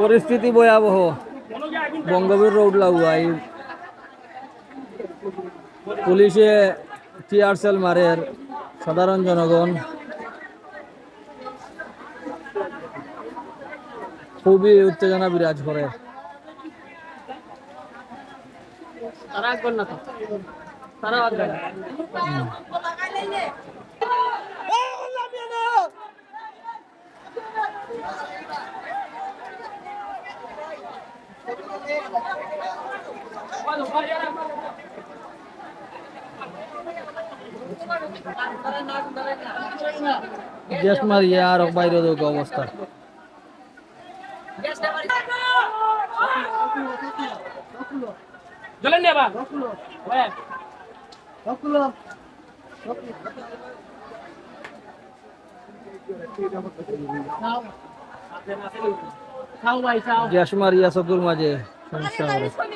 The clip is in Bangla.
পরিস্থিতি ভয়াবহ। বঙ্গবীর রোড লাগুয়াই। পুলিশে টিয়ার সেল মারের সাধারণ জনগণ। খুবই উত্তেজনা বিরাজ করে। তারা তারা গ্যাস মারিয়ে আর বাইরে দৌড় অবস্থা। জলেন নিয়ে বা यशमारी या सगुर माझे. संसार